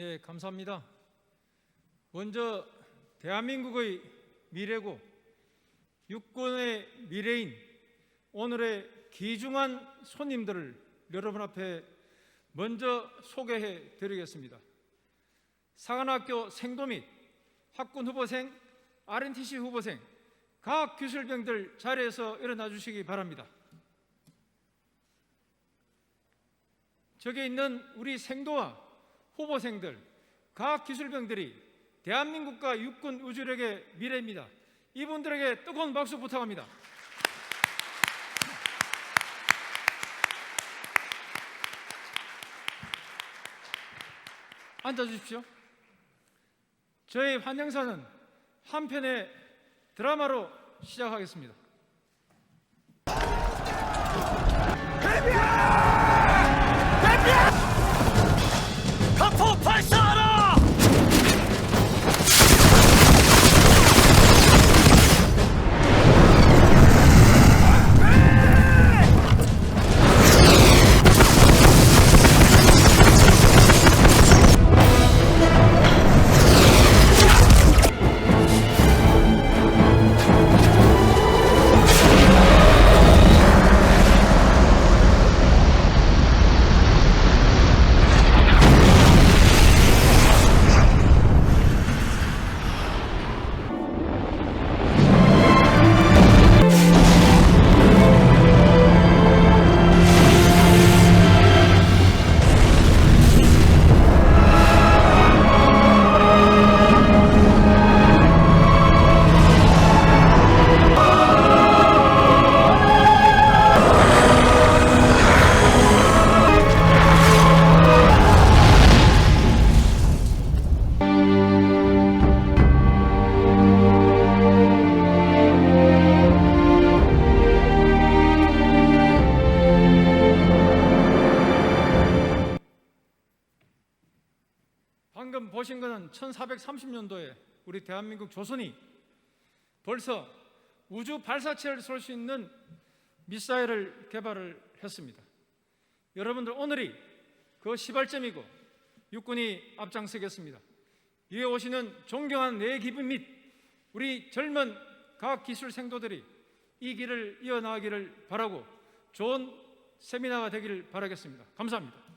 네, 감사합니다. 먼저 대한민국의 미래고 육군의 미래인 오늘의 귀중한 손님들을 여러분 앞에 먼저 소개해 드리겠습니다. 사관학교 생도 및 학군 후보생, RNTC 후보생, 각 기술병들 자리에서 일어나 주시기 바랍니다. 저기 있는 우리 생도와 후보생들, 각 기술병들이 대한민국과 육군 우주력의 미래입니다. 이분들에게 뜨거운 박수 부탁합니다. 앉아 주십시오. 저희 환영사는 한 편의 드라마로 시작하겠습니다. 방금 보신 것은 1430년도에 우리 대한민국 조선이 벌써 우주 발사체를 쏠 수 있는 미사일을 개발을 했습니다. 여러분들 오늘이 그 시발점이고 육군이 앞장서겠습니다. 위에 오시는 존경한 내 기분 및 우리 젊은 각 기술 생도들이 이 길을 이어나가기를 바라고 좋은 세미나가 되기를 바라겠습니다. 감사합니다.